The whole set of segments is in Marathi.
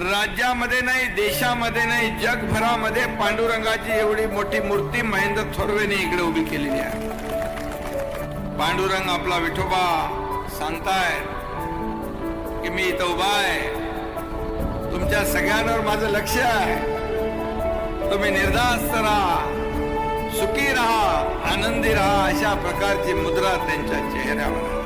राज्यामध्ये नाही देशामध्ये नाही जगभरामध्ये पांडुरंगाची एवढी मोठी मूर्ती महेंद्र थोरवेने इकडे उभी केलेली आहे. पांडुरंग आपला विठोबा सांगताय की मी इथं उभा आहे. तुमच्या सगळ्यांवर माझं लक्ष आहे. तुम्ही निर्धास्त राहा सुखी राहा आनंदी राहा अशा प्रकारची मुद्रा त्यांच्या चेहऱ्यावर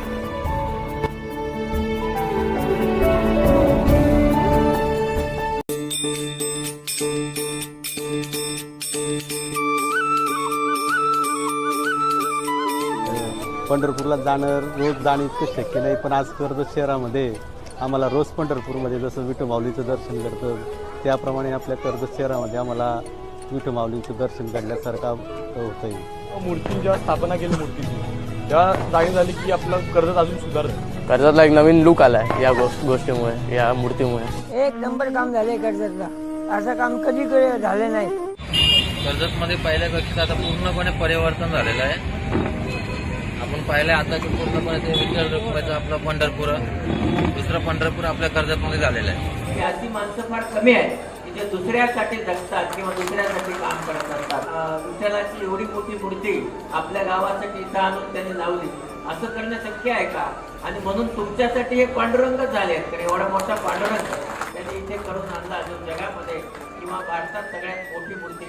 पंढरपूरला जाणं रोज जाणं इतकं शक्य नाही पण आज कर्जत शहरामध्ये आम्हाला रोज पंढरपूरमध्ये जसं विठू माऊलीचं दर्शन घडतं त्याप्रमाणे आपल्या कर्जत शहरामध्ये आम्हाला विठू माऊलीचं दर्शन घडल्यासारखं होतं आहे मूर्ती जेव्हा स्थापना केली मूर्तीची तेव्हा जाणीव झाली की आपलं कर्जत अजून सुधारत कर्जतला एक नवीन लुक आलाय या गोष्ट गोष्टीमुळे या मूर्तीमुळे. एक नंबर काम झालंय कर्जतला. असं काम कधी क- झालं नाही. कर्जतमध्ये पहिल्यापेक्षा आता पूर्णपणे परिवर्तन झालेलं आहे. आपण पाहिलं आता की पूर्णपणे ते विठ्ठल रुक्माचं आपलं पंढरपूर दुसरं पंढरपूर आपल्या कर्जतमध्ये झालेलं आहे. अशी माणसं फार कमी आहेत की जे दुसऱ्यासाठी जगतात किंवा दुसऱ्यासाठी काम करत असतात. विठ्ठलाची एवढी मोठी मूर्ती आपल्या गावासाठी इथं आणून त्यांनी लावली. असं करणं शक्य आहे का? आणि म्हणून तुमच्यासाठी हे पांडुरंग झाले आहेत कारण एवढा मोठा पांडुरंग त्यांनी इथे करून आणला जो जगामध्ये किंवा भारतात सगळ्यात मोठी मूर्ती